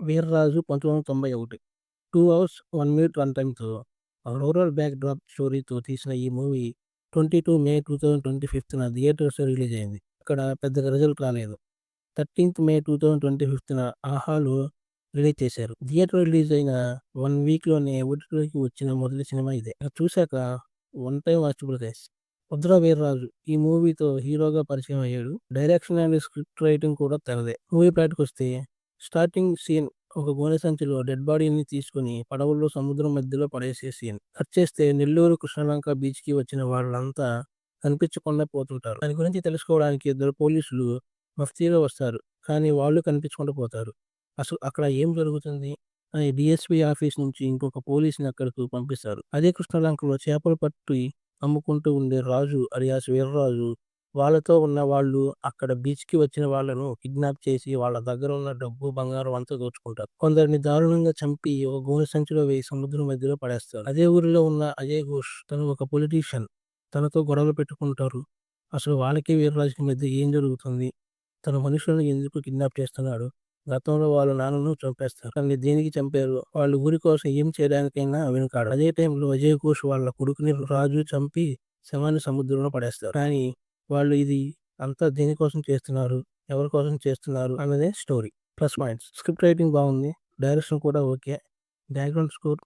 వీర్రాజు పంతొమ్మిది వందల తొంభై ఒకటి. Two hours one minute one టైమ్తో rural back drop స్టోరీతో తీసిన ఈ movie twenty two May two thousand twenty ఫిఫ్త్న theatres release అయింది. అక్కడ పెద్దగా రిజల్ట్ రాలేదు. Thirteenth May two thousand twenty ఫిఫ్త్న ఆహాలో రిలీజ్ చేశారు. థియేటర్ రిలీజ్ అయిన వన్ వీక్లోనే ఓటీటీలోకి వచ్చిన మొదటి సినిమా ఇదే. చూశాక one time watchable case Rudra Veerraju ఈ మూవీతో హీరోగా పరిచయం అయ్యాడు. డైరెక్షన్ అండ్ స్క్రిప్ట్ రైటింగ్ కూడా తనదే. మూవీ ప్లాట్కి వస్తే స్టార్టింగ్ సీన్ ఒక గోనె సంచిలో డెడ్ బాడీని తీసుకుని పడవల్లో సముద్రం మధ్యలో పడేసే సీన్. కట్ చేస్తే నెల్లూరు కృష్ణలంక బీచ్కి వచ్చిన వాళ్ళంతా కనిపించకుండా పోతుంటారు. దాని గురించి తెలుసుకోవడానికి ఇద్దరు పోలీసులు మఫ్తీలో వస్తారు. కానీ వాళ్ళు కనిపించకుండా పోతారు. అసలు అక్కడ ఏం జరుగుతుంది? అని డిఎస్పీ ఆఫీస్ నుంచి ఇంకొక పోలీసుని అక్కడికి పంపిస్తారు. అదే కృష్ణలంకలో చేపలు పట్టి అమ్ముకుంటూ ఉండే రాజు అరియాస్ వీర్రాజు వాళ్ళతో ఉన్న వాళ్ళు అక్కడ బీచ్కి వచ్చిన వాళ్ళను కిడ్నాప్ చేసి వాళ్ళ దగ్గర ఉన్న డబ్బు బంగారం అంతా దోచుకుంటారు. కొందరిని దారుణంగా చంపి ఒక గోనె సంచిలో వేసి సముద్రం మధ్యలో పడేస్తారు. అదే ఊరిలో ఉన్న అజయ్ ఘోష్ తను ఒక పొలిటీషియన్. తనతో గొడవలు పెట్టుకుంటారు. అసలు వాళ్ళకి వీరరాజుకి మధ్య ఏం జరుగుతుంది? తన మనుషులను ఎందుకు కిడ్నాప్ చేస్తున్నాడు? గతంలో వాళ్ళ నాన్నను చంపేస్తారు. కానీ దేనికి చంపారు? వాళ్ళు ఊరి కోసం ఏం చేయడానికైనా వెనుకాడు అదే టైంలో అజయ్ ఘోష్ వాళ్ళ కొడుకుని రాజు చంపి శవాన్ని సముద్రంలో పడేస్తారు. కానీ వాళ్ళు ఇది అంతా దేనికోసం చేస్తున్నారు ఎవరి కోసం చేస్తున్నారు అన్నదే story. Plus points. Script writing బాగుంది డైరెక్షన్ కూడా ఓకే బ్యాక్గ్రౌండ్ స్కోర్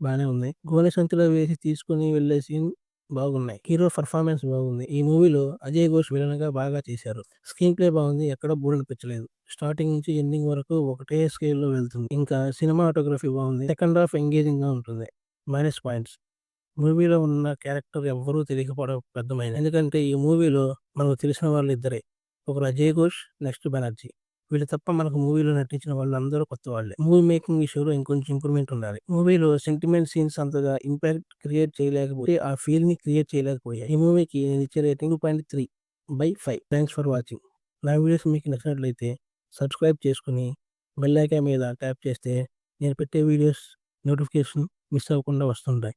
బాగానే ఉంది. గోనె సంచిలో వేసి తీసుకుని వెళ్ళే సీన్ బాగున్నాయి. హీరో పర్ఫార్మెన్స్ బాగుంది. ఈ మూవీలో అజయ్ ఘోష్ విలన్గా బాగా చేశారు. స్క్రీన్ ప్లే బాగుంది ఎక్కడ బోర్ స్టార్టింగ్ నుంచి ఎండింగ్ వరకు ఒకటే స్కేల్లో వెళ్తుంది. ఇంకా సినిమాటోగ్రఫీ బాగుంది సెకండ్ హాఫ్ ఎంగేజింగ్గా ఉంటుంది. Minus points. మూవీలో ఉన్న క్యారెక్టర్ ఎవ్వరూ తెలియకపోవడం పెద్దమైన ఎందుకంటే ఈ మూవీలో మనకు తెలిసిన వాళ్ళు ఇద్దరే ఒకరు అజయ్ ఘోష్ నెక్స్ట్ బెనర్జీ. వీళ్ళు తప్ప మనకు మూవీలో నటించిన వాళ్ళందరూ కొత్త వాళ్ళే. మూవీ మేకింగ్ విషయంలో ఇంకొంచెం ఇంప్రూవ్మెంట్ ఉండాలి. మూవీలో సెంటిమెంట్ సీన్స్ అంతగా ఇంపాక్ట్ క్రియేట్ చేయలేకపోతే ఆ ఫీల్ని క్రియేట్ చేయలేకపోయాయి. ఈ మూవీకి నేను ఇచ్చే rating point three by five. Thanks for watching. నా వీడియోస్ మీకు నచ్చినట్లయితే సబ్స్క్రైబ్ చేసుకుని బెల్లైకా మీద ట్యాప్ చేస్తే నేను పెట్టే వీడియోస్ నోటిఫికేషన్ మిస్ అవ్వకుండా వస్తుంటాయి.